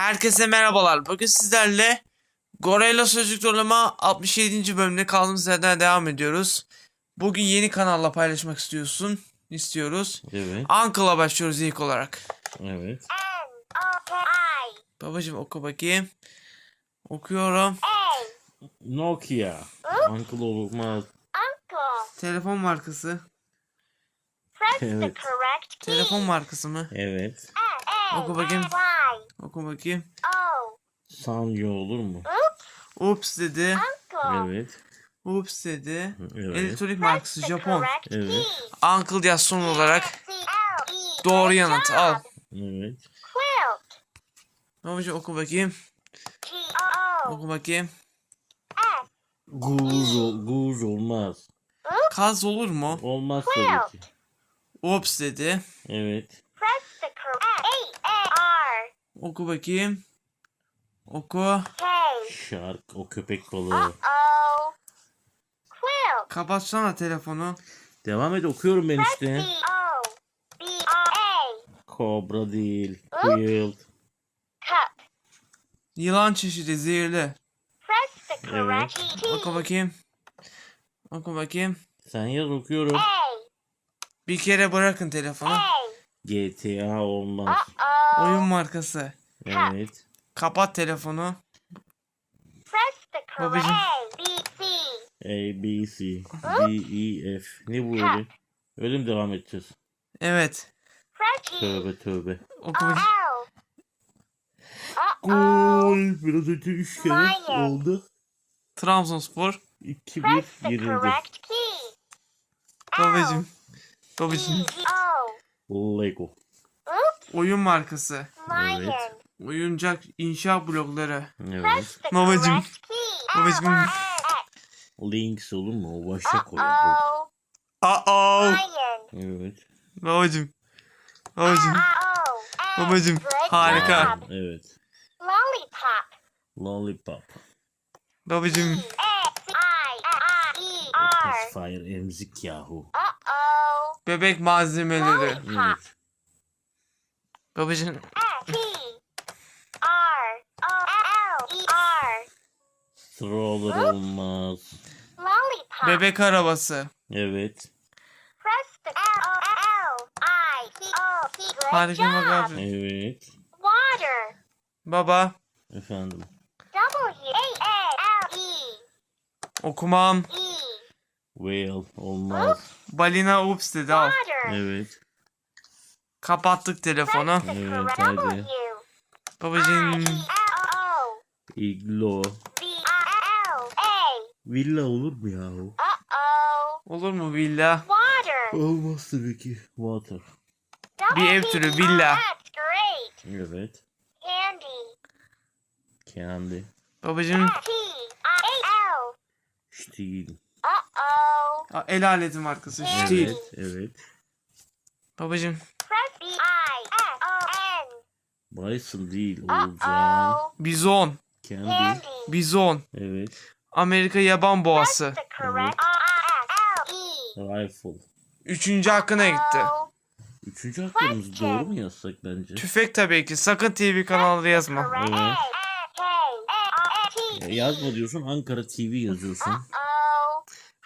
Herkese merhabalar. Bugün sizlerle Gorilla Sözlük Zorlama 67. bölümde kaldığımız yerden devam ediyoruz. Bugün yeni kanalla paylaşmak istiyorsun. istiyoruz. Evet, Uncle'a başlıyoruz ilk olarak. evet. Babacım oku bakayım. Okuyorum. Nokia. Uncle olmaz. Telefon markası. Evet. Telefon markası mı? Evet. Oku bakayım. Oku bakayım. Sanyo olur mu? Ups dedi. Evet. Ups dedi. Evet. Elektronik markası Japon. Evet. Uncle yaz son olarak. Doğru yanıt al. Evet. Babacım oku bakayım. Oku bakayım. Guz, ol- guz olmaz. Kaz olur mu? Olmaz tabii ki. Ups dedi. Evet. Oku bakayım. Oku. Şark, o köpek balığı. Kapatsana telefonu. Devam et okuyorum ben işte. Kobra değil. Quill. Yılan çeşidi zehirli. Evet. Oku bakayım. Oku bakayım. Sen yaz okuyorum. Bir kere bırakın telefonu. GTA olmaz. Oyun markası. Evet. Kapat telefonu. Babacım. A, B, C, D, E, F. Ne bu öyle? Öyle mi devam edeceğiz? Evet. Tövbe tövbe. Oku bakayım. Gol. Biraz önce 3 kere oldu. Trabzonspor. 2-1 yenildi. Babacım. Babacım. Lego. Oyun markası. Evet. Oyuncak inşa blokları. Evet. Babacım. Babacım. Lynx olur mu? O başa koyuyor. Aa. Evet. Babacım. Babacım. Babacım. Harika. Evet. Lollipop. Lollipop. Babacım. S-I-I-E-R. Pacifier emzik yahu. Bebek malzemeleri. Evet. Babacım. T-R-O-L-E-R. Stroller olmaz. Lollipop. Bebek arabası. Evet. Harika job. magazin. Evet. Water. Baba. Efendim. W-A-L-E. Okumam. E. Whale olmaz. Balina ups dedi al. Water. Evet. Kapattık telefonu. Evet, hadi. I-E-L-O. Iglo. Villa olur mu? Uh-oh. Olur mu villa? Olmaz tabii ki. Water. Bir ev türü, villa. Evet. Candy. Uh-oh. Aa, El aleti markası. Stil. Evet. Evet. Babacım. Bryson değil. Uh-oh. Bizon. Kendi. Candy. Bizon. Evet. Amerika yaban boğası. The correct R-I-F-L-E. Rifle. Üçüncü hakkına gitti. Üçüncü hakkımızı doğru mu yazsak bence? Tüfek tabii ki. Sakın TV kanalında yazma. Correct. Evet. A-K-A-R-T. Ya yazma diyorsun Ankara TV yazıyorsun.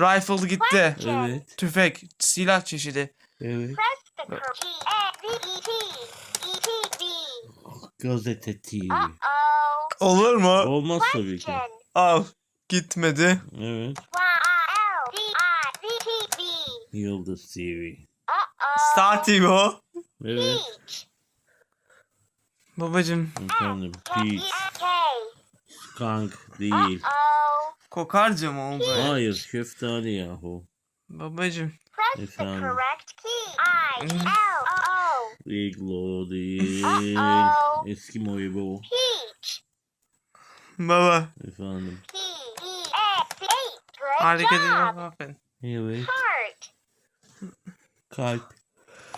Rifle gitti. Evet. Tüfek. Silah çeşidi. Evet. Press the correct G-A-V-E-T. E-T-V. Gazete TV. Olur mu? Olmaz tabii ki. Al. Gitmedi. Evet. Yıldız TV. Star TV o. Evet. Babacım. Efendim. Peach. Skunk değil. Kokarca mı oldu? Hayır. Şeftali yahu. Babacım. Efendim. correct key. I-L-O. Iglo değil. Uh-oh. Eskimo bu. Baba. Efendim. Harika değil mi? job. Aferin. Evet. Kalp.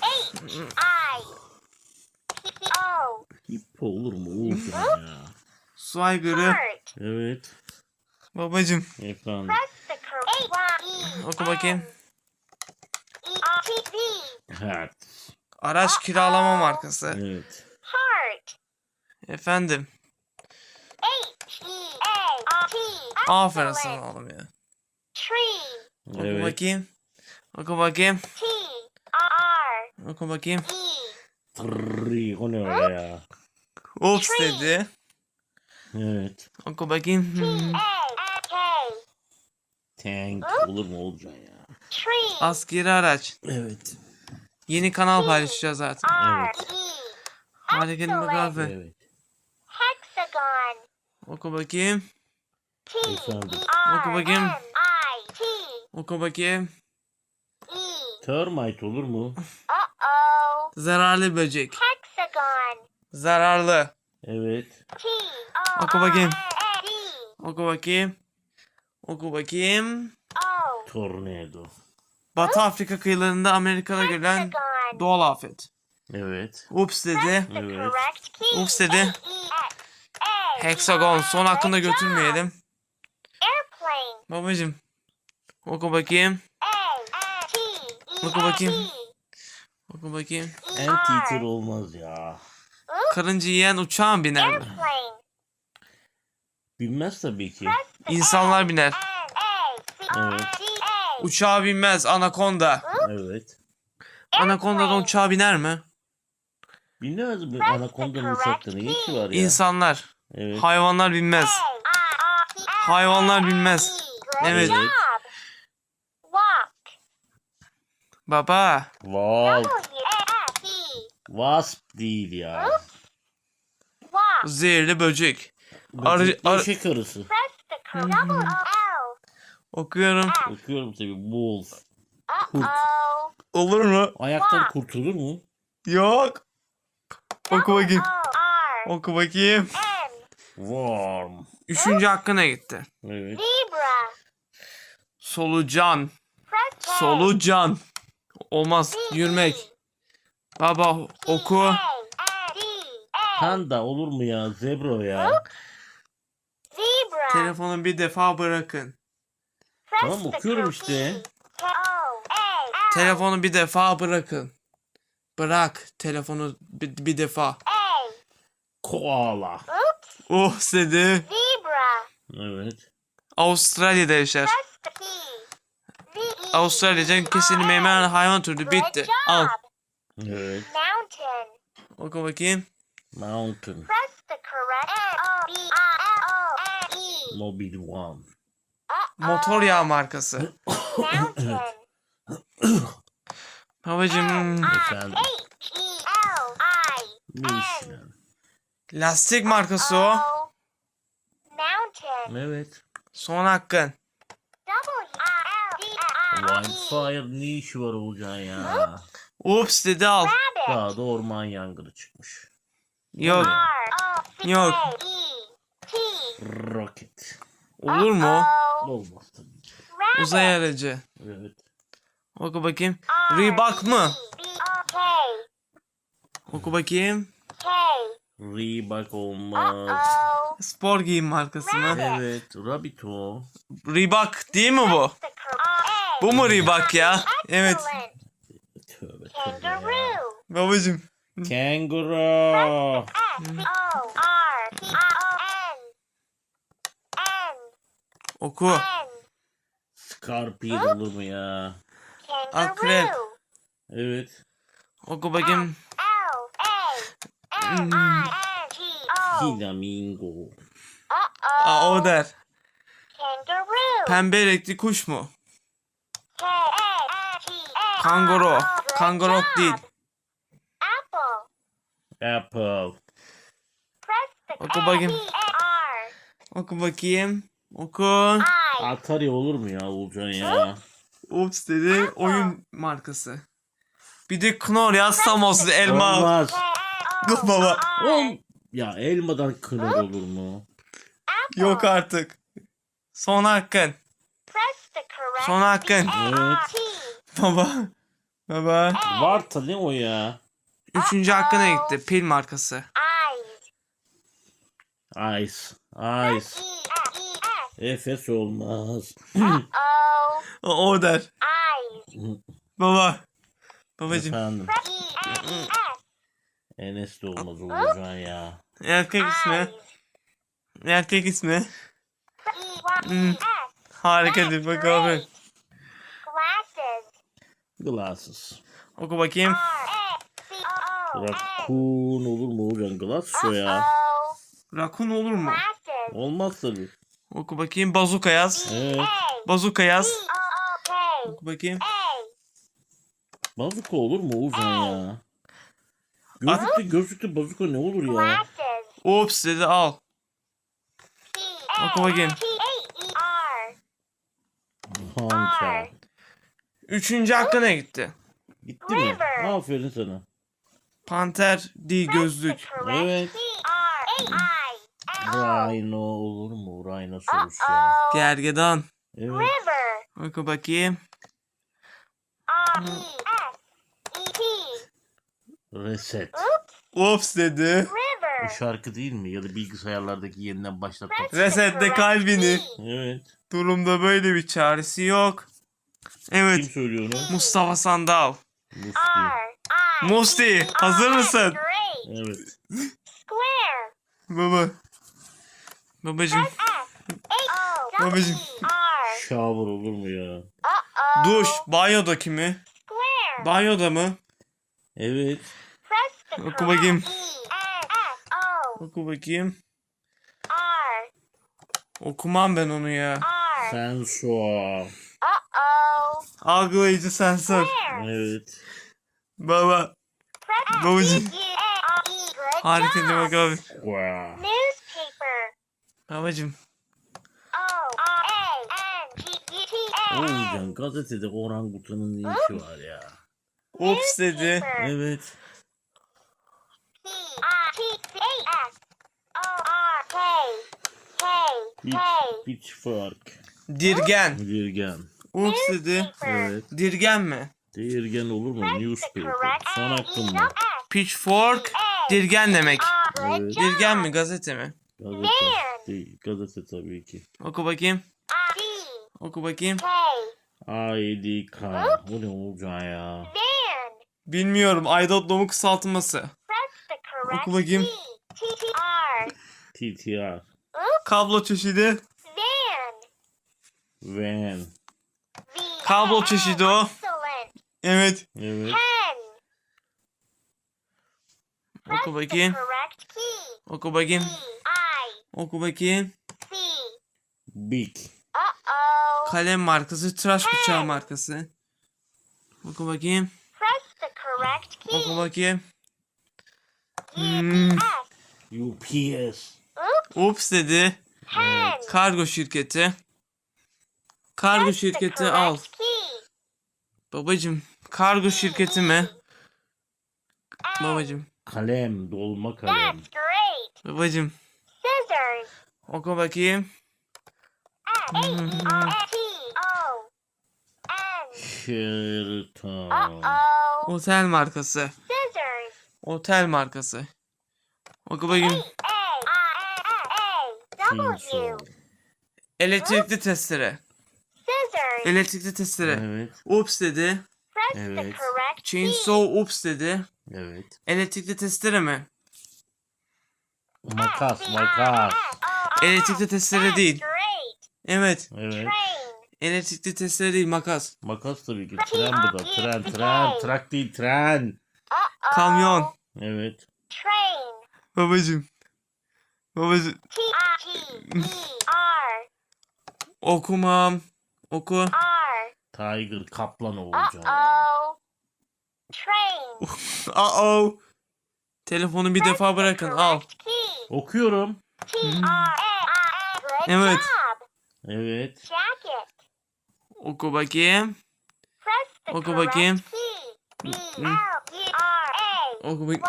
H-I. P-O. Hippo olur mu? Olcan ya. Su aygırı. Evet. Babacım. Efendim. Oku bakayım. Heart. Araç kiralama markası. Evet. Efendim. H E A T. Aferin sana oğlum ya. Tree. Oku Evet. bakayım. Oku bakayım. T R Oku bakayım. E. Tree. O ne öyle ya? Ups dedi. Evet. Oku bakayım. T. A K. Tank olur mu Olcan ya? Tree. Askeri araç. Evet. Yeni kanal paylaşacağız zaten. R Evet. E. Hadi gelin bakalım. Evet. Oku bakayım. T. E Oku bakayım. Oku bakayım. E. Termite olur mu? Uh-oh. Zararlı böcek. Hexagon. Zararlı. Evet. Oku bakayım. Oku bakayım. Oku bakayım. O. Tornado. Batı Afrika kıyılarında Amerika'da görülen doğal afet. Evet. Ups dedi. Evet. Ups dedi. E. Hexagon. Son hakkında götürmeyelim. Babacım. Oku bakayım. E Oku bakayım. Oku bakayım. T E Anteater R. olmaz ya. Karınca yiyen uçağa mı biner mi? Bilmez tabii ki. İnsanlar biner. Evet. A. Uçağa binmez. Anakonda. Evet. Anakondadan uçağa biner mi? Bilmez mi? Anakondanın uçakta ne işi var ya? İnsanlar. Evet. Hayvanlar binmez. Hayvanlar bilmez. Evet. Walk. Baba. Wow. Wasp değil ya. Walk. Zehirli böcek. Arı- Böcek arı- eşek arısı. Press the correct. W O L. Okuyorum. Okuyorum tabii. Wolf. Olur mu? Ayaktan kurtulur mu? Yok. Oku bakayım. Oku bakayım. Worm. Üçüncü hakkına gitti. Evet. Zebra. Solucan. Solucan. Olmaz. Yürümek. Baba oku. Panda olur mu ya? Zebra ya. Zebra. Telefonu bir defa bırakın. Tamam, okuyorum işte. Telefonu bir defa bırakın. Bırak telefonu bir, bir defa. A. Koala. Oh dedi. Zebra. Evet. Avustralya'da yaşar. E. Avustralya'dan kesilmeyen hayvan türü bitti. Al. Evet. Mountain. Oku bakayım. Mountain. Press the correct. M O B I L O N E. Mobile One. Motor yağı markası. Mountain. Babacım. H E L I. Michelin. Lastik markası o. Mountain. Evet. Son hakkın. I E. Wildfire ne işi var olacağı ya? Ups dedi al. Rabbit. Dağda orman yangını çıkmış. Yok. Yok. E. Rocket. Olur mu? Olmaz tabii ki. Uzay aracı. Evet. Oku bakayım. Reebok O K. Oku bakayım. K. Reebok olmaz. Uh-oh. Spor giyim markası mı? Evet. Rabbit o. Reebok değil mi bu? Bu mu Reebok ya? Evet. Tövbe tövbe ya. Babacım. Kanguru. Oku. Scorpion olur mu ya? Akrep. Evet. Oku bakayım. L A L I N G O. Flamingo. Aa, o der. Kangaroo. Pembe renkli kuş mu? K A T A. Kanguru. Job. değil. Apple. Apple. Oku bakayım. Oku bakayım. Oku. Atari olur mu ya Olcan ya? Ups dedi. Oyun markası. Bir de Knorr ya Samos elma. Olmaz. K A Dur baba. Oğlum. Ya elmadan kınar olur mu? Apple. Yok artık. Son hakkın. Son hakkın. B-A-R-T. Baba. Baba. Varta ne o ya? Üçüncü hakkına gitti. Pil markası. Eyes. Ice. Ice. E-S. Efes olmaz. O. O, o der. Eyes. Baba. Babacım. Efendim. E-S. Enes de olmaz Uğurcan ya. Erkek ismi. Erkek ismi. Hmm. Harika bir bak abi. Glasses. Glasses. Oku bakayım. R A C O O N. Raccoon olur mu Uğurcan? Glass o ya. Rakun olur mu? Glasses. Olmaz tabii. Oku bakayım. Bazuka yaz. Evet. Bazuka yaz. Oku bakayım. Bazuka olur mu Uğurcan ya? Gözlükte gözlükte bazuka ne olur ya? Ops dedi al. Oku bakayım. T A R. Hunter. Üçüncü hakkına gitti. Gitti mi? River. Aferin sana. Panter değil gözlük. Evet. Rhino olur mu? Rhinoceros ya. Uh-oh. Gergedan. Evet. Oku bakayım. Reset. Ops dedi. Bu şarkı değil mi? Ya da bilgisayarlardaki yeniden başlatmak. Resetle kalbini. Evet. Durumda böyle bir çaresi yok. Kim Evet. söylüyor onu? Mustafa Sandal. Musti. Musti hazır mısın? Evet. Square. Baba. Babacım. Babacım. Shower olur mu ya? Duş. Banyodaki mi? Square. Banyoda mı? Evet. Oku bakayım. Oku bakayım. Okumam ben onu ya. R. Sensor. Uh-oh. Algılayıcı sensör. Evet. Baba. Babacım. Harika demek abi. Newspaper. Babacım. O R A N G U T A N. Oğuzcan gazetede orangutanın ne işi var ya? Ops dedi. Evet. Pitch, pitchfork. Dirgen. Dirgen. Ops dedi. Evet. Dirgen mi? Dirgen olur mu? Newspaper. Son E mı? Pitchfork. Dirgen demek. Evet. Dirgen mi? Gazete mi? Gazete. Değil. Gazete tabii ki. Oku bakayım. Oku bakayım. K IDK. O ne Oğuzcan ya? Bilmiyorum. Aydotlomu kısaltması. Press the correct Oku bakayım. T T T R. TTR. Kablo çeşidi. Van. Van. Kablo çeşidi o. Evet. Evet. Oku bakayım. Oku bakayım. I Oku bakayım. Big. Kalem markası, tıraş bıçağı markası. Oku bakayım. Correct key. Oku bakayım. Hmm. UPS. Ups dedi. Pen. Kargo şirketi. Kargo the şirketi al. key. Babacım. Kargo şirketi mi? N. Babacım. Kalem. Dolma kalem. That's great. Babacım. Scissors. Oku bakayım. S. H. E. R. T. O. N. Sheraton. Uh-oh. Otel markası. Scissors. Otel markası. Oku bakayım. W. Elektrikli testere. Scissors. Elektrikli testere. Evet. Ups dedi. Press the Evet. correct. Chainsaw ups dedi. Evet. Elektrikli testere mi? Makas. Makas. Elektrikli testere değil. Great. Evet. Evet. Train. Elektrikli testere değil makas. Makas tabii ki. Tren bu da. Tren. Tren. Trak değil. Tren. Kamyon. Evet. Train. Babacım. Babacım. T. I. T. E. R. Okumam. Oku. R. Tiger. Kaplan olacak. Uh-oh. Train. Uh-oh. Telefonu bir defa bırakın. Al. Okuyorum. T. R. A. I. Good Evet. job. Evet. Oku bakayım. Oku bakayım. Hmm. Oku bakayım.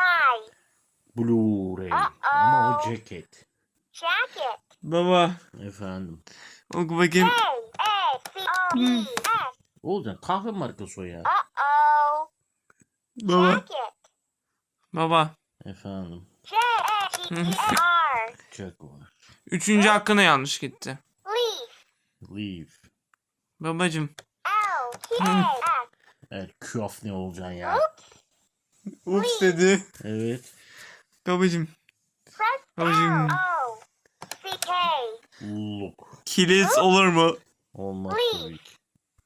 Blu-ray. Ama o ceket. Jacket. Baba. Efendim. Oku bakayım. A. A. C. O. E. S. Olacak kahve markası o ya. Uh-oh. Baba. Jacket. Baba. E Efendim. R. Jaguar. Üçüncü hakkına yanlış gitti. Leaf. Leaf. Babacım. S. Evet. Küaf ne olacaksın ya? Ups dedi. Evet. Babacım. Babacım. Look. Kilit olur mu? Olmaz tabii ki.